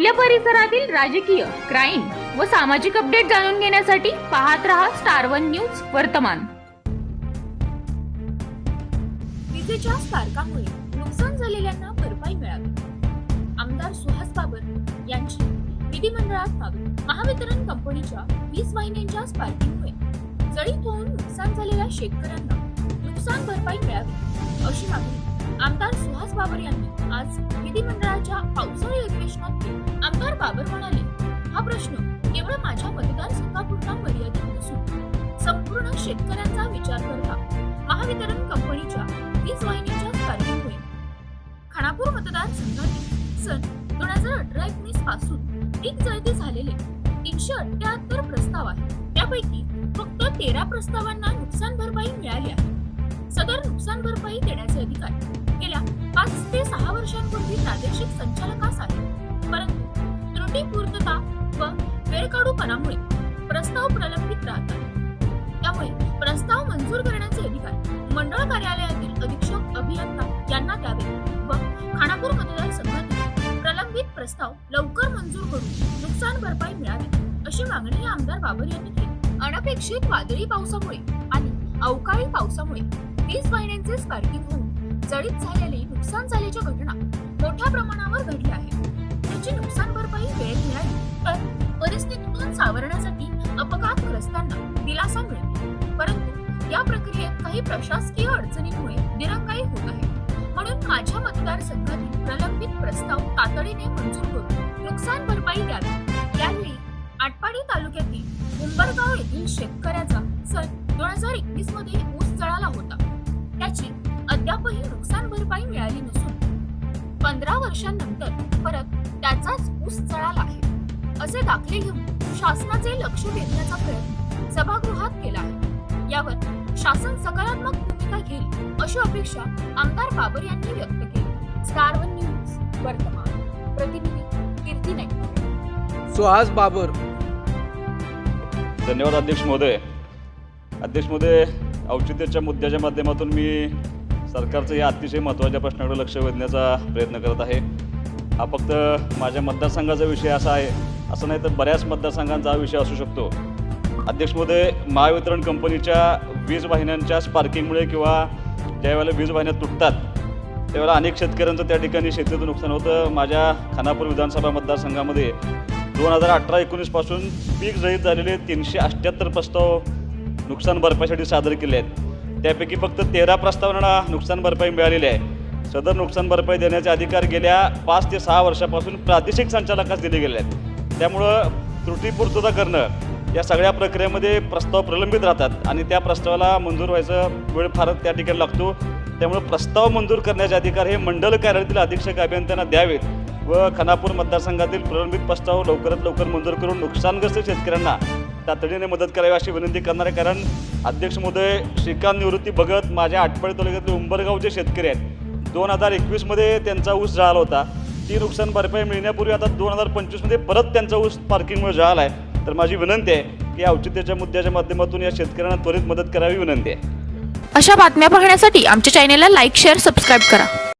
आपल्या परिसरातील राजकीय क्राईम व सामाजिक अपडेट जाणून घेण्यासाठी पाहत रहा स्टार वन न्यूज वर्तमान. विजेच्या स्पार्कामुळे नुकसान झालेल्यांना भरपाई मिळावी. आमदार सुहास बाबर यांची विधिमंडळात मागणी. महावितरण कंपनीच्या वीस वाहिन्यांच्या स्पार्किंगमुळे जळीत होऊन नुकसान झालेल्या शेतकऱ्यांना नुकसान भरपाई मिळावी अशी मागणी. आमदार सुहास बाबर यांनी आज विधिमंडळाच्या पावसाळी अधिवेशनात आमदार बाबर म्हणाले हा प्रश्न केवळ माझ्या मतदारसंघापुरता मर्यादित नसून संपूर्ण शेतकऱ्यांचा विचार करता महावितरण कंपनीच्या वीज वाहिनीच्या स्पर्धेमुळे खानापूर मतदारसंघातील सन दोन हजार अठरा एकोणीसपासून पीक जळती झालेले तीनशे अठ्याहत्तर प्रस्ताव आहेत. त्यापैकी फक्त तेरा प्रस्तावांना नुकसान भरपाई मिळाली आहे. सदर नुकसान भरपाई देण्याचे अधिकार गेल्या पाच ते सहा वर्षांपूर्वी प्रादेशिक संचालकास आहे परंतु त्रुटीपूर्तता व वेळकाढूपणामुळे प्रस्ताव प्रलंबित राहतात त्यामुळे प्रस्ताव मंजूर करण्याचे अधिकार मंडळ कार्यालयातील अधीक्षक अभियंता यांना द्यावे व खानापूर मतदारसंघातील प्रलंबित प्रस्ताव लवकर मंजूर करून नुकसान भरपाई मिळावी अशी मागणी आमदार बाबर यांनी केली. अनपेक्षित वादळी पावसामुळे आणि अवकाळी पावसामुळे वीज वाहिन्यांचे स्पार्किंग होऊन जळीत झालेली नुकसान झाल्याच्या घटना मोठ्या प्रमाणावर घडल्या आहेत. त्याची नुकसान भरपाई वेळेत मिळाली तर परिस्थितीतून सावरण्यासाठी अपघातग्रस्तांना दिलासा मिळेल परंतु या प्रक्रियेत काही प्रशासकीय अडचणींमुळे दिरंगाई होत आहे. म्हणून माझ्या मतदारसंघातील प्रलंबित प्रस्ताव तातडीने मंजूर करून नुकसान भरपाई द्यावी. यावेळी आटपाडी तालुक्यातील उंबरगाव येथील शेतकऱ्याचा सन दोन हजार एकवीसमध्ये पंधरा वर्षांनंतर परत त्याचाच ऊस जळाला आहे असे दाखले घेऊन शासनाचे लक्ष वेधण्याचा प्रयत्न सभागृहात केला आहे. यावर शासन सकारात्मक भूमिका घेईल अशी अपेक्षा आमदार बाबर यांनी व्यक्त केली. स्टार वन न्यूज वर्तमान. प्रतिनिधी कीर्ती नाईक. सुहास बाबर. धन्यवाद अध्यक्ष महोदय. अध्यक्ष महोदय औचित्याच्या मुद्द्याच्या माध्यमातून मी सरकारचं या अतिशय महत्त्वाच्या प्रश्नाकडे लक्ष वेधण्याचा प्रयत्न करत आहे. हा फक्त माझ्या मतदारसंघाचा विषय असा आहे असं नाही तर बऱ्याच मतदारसंघांचा हा विषय असू शकतो. अध्यक्ष महोदय महावितरण कंपनीच्या वीज वाहिन्यांच्या स्पार्किंगमुळे किंवा ज्यावेळेला वीज वाहिन्या तुटतात त्यावेळेला अनेक शेतकऱ्यांचं त्या ठिकाणी शेतीचं नुकसान होतं. माझ्या खानापूर विधानसभा मतदारसंघामध्ये दोन हजार अठरा एकोणीसपासून पीक जहीत झालेले तीनशे अठ्ठ्याहत्तर प्रस्ताव नुकसान भरपाईसाठी सादर केले आहेत. त्यापैकी फक्त तेरा प्रस्तावांना नुकसान भरपाई मिळालेली आहे. सदर नुकसान भरपाई देण्याचे अधिकार गेल्या पाच ते सहा वर्षापासून प्रादेशिक संचालकास दिले गेले आहेत. त्यामुळं त्रुटीपूर्तता करणं या सगळ्या प्रक्रियेमध्ये प्रस्ताव प्रलंबित राहतात आणि त्या प्रस्तावाला मंजूर व्हायचं वेळ फार त्या ठिकाणी लागतो. त्यामुळे प्रस्ताव मंजूर करण्याचे अधिकार हे मंडल कार्यालयातील अधीक्षक अभियंत्यांना द्यावेत व खानापूर मतदारसंघातील प्रलंबित प्रस्ताव लवकरात लवकर मंजूर करून नुकसानग्रस्त शेतकऱ्यांना तातडीने मदत करावी अशी विनंती करणार आहे कारण अध्यक्ष महोदय श्रीकांत निवृत्ती भगत माझ्या आटपाडी तालुक्यातले उंबरगावचे शेतकरी आहेत दोन हजार एकवीसमध्ये त्यांचा ऊस जळाला होता. ती नुकसान भरपाई मिळण्यापूर्वी आता दोन हजार पंचवीसमध्ये परत त्यांचा ऊस पार्किंगमुळे झाला आहे. तर माझी विनंती आहे की औचित्याच्या मुद्द्याच्या माध्यमातून या शेतकऱ्यांना त्वरित मदत करावी विनंती आहे. अशा बातम्या पाहण्यासाठी आमच्या चॅनेलला लाईक शेअर सबस्क्राईब करा.